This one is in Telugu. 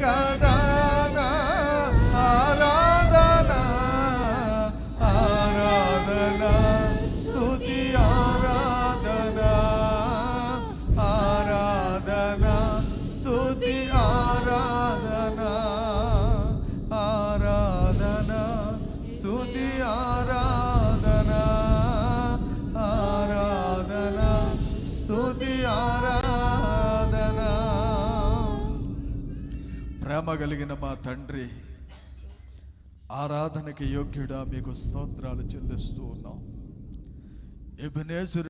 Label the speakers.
Speaker 1: casa. ప్రేమ కలిగిన మా తండ్రి ఆరాధనకి యోగ్యుడా మీకు స్తోత్రాలు చెల్లిస్తూ ఉన్నాం. ఎబినేజర్